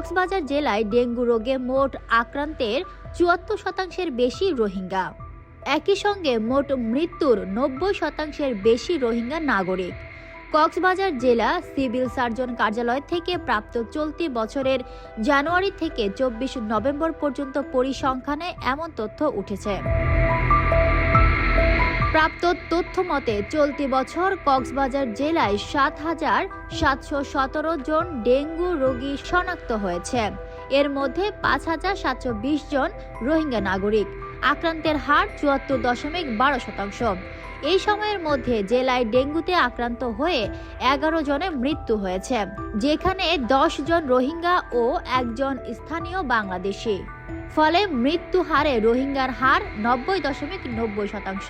কক্সবাজার জেলায় ডেঙ্গু রোগে মোট আক্রান্তের চুয়াত্তর শতাংশের বেশি রোহিঙ্গা। একই সঙ্গে মোট মৃত্যুর নব্বই শতাংশের বেশি রোহিঙ্গা নাগরিক। কক্সবাজার জেলা সিভিল সার্জন কার্যালয় থেকে প্রাপ্ত চলতি বছরের জানুয়ারি থেকে চব্বিশ নভেম্বর পর্যন্ত পরিসংখ্যানে এমন তথ্য উঠেছে। প্রাপ্ত তথ্য মতে, চলতি বছর কক্সবাজার জেলায় সাত হাজার সাতশো সতেরো জন ডেঙ্গু রোগী শনাক্ত হয়েছে। এর মধ্যে পাঁচ হাজার সাতশো বিশ জন রোহিঙ্গা নাগরিক। আক্রান্তের হার চুয়াত্তর দশমিক বারো শতাংশ। এই সময়ের মধ্যে জেলায় ডেঙ্গুতে আক্রান্ত হয়ে এগারো জনের মৃত্যু হয়েছে, যেখানে দশ জন রোহিঙ্গা ও একজন স্থানীয় বাংলাদেশি। ফলে মৃত্যু হারে রোহিঙ্গার হার নব্বই দশমিক নব্বই শতাংশ।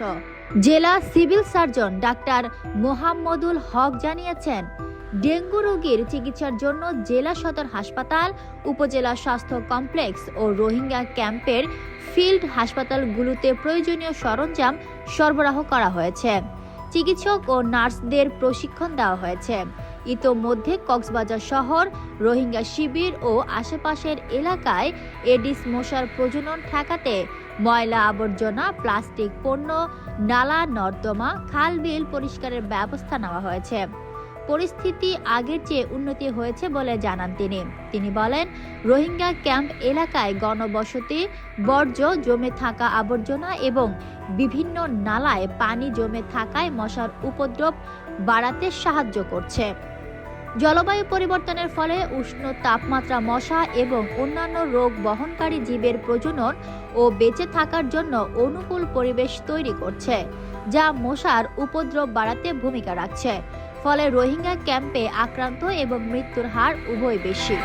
জেলা civil surgeon doctor Mohammadul Haque জানিয়েছেন ডেঙ্গু রোগীর চিকিৎসার জন্য জেলা সদর হাসপাতাল, উপজেলা স্বাস্থ্য কমপ্লেক্স ও রোহিঙ্গা ক্যাম্পের ফিল্ড হাসপাতালগুলোতে প্রয়োজনীয় সরঞ্জাম সরবরাহ করা হয়েছে। চিকিৎসক ও নার্সদের প্রশিক্ষণ দেওয়া হয়েছে। ইতোমধ্যে কক্সবাজার শহর, রোহিঙ্গা শিবির ও আশেপাশের এলাকায় এডিস মশার প্রজনন ঠেকাতে ময়লা আবর্জনা, প্লাস্টিক পণ্য, নালা, নর্দমা, খাল বিল পরিষ্কারের ব্যবস্থা নেওয়া হয়েছে। পরিস্থিতি আগের চেয়ে উন্নতি হয়েছে বলে জানান তিনি। তিনি বলেন, রোহিঙ্গা ক্যাম্প এলাকায় গণবসতি, বর্জ্য জমে থাকা আবর্জনা এবং বিভিন্ন নালায় পানি জমে থাকায় মশার উপদ্রব বাড়াতে সাহায্য করছে। জলবায়ু পরিবর্তনের ফলে উষ্ণ তাপমাত্রা, মশা এবং অন্যান্য রোগ বহনকারী জীবের প্রজনন ও বেঁচে থাকার জন্য অনুকূল পরিবেশ তৈরি করছে, যা মশার উপদ্রব বাড়াতে ভূমিকা রাখছে। ফলে রোহিঙ্গা ক্যাম্পে আক্রান্ত এবং মৃত্যুর হার উভয় বেশি।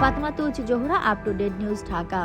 Fatema Tuz Zohra up to date news Dhaka.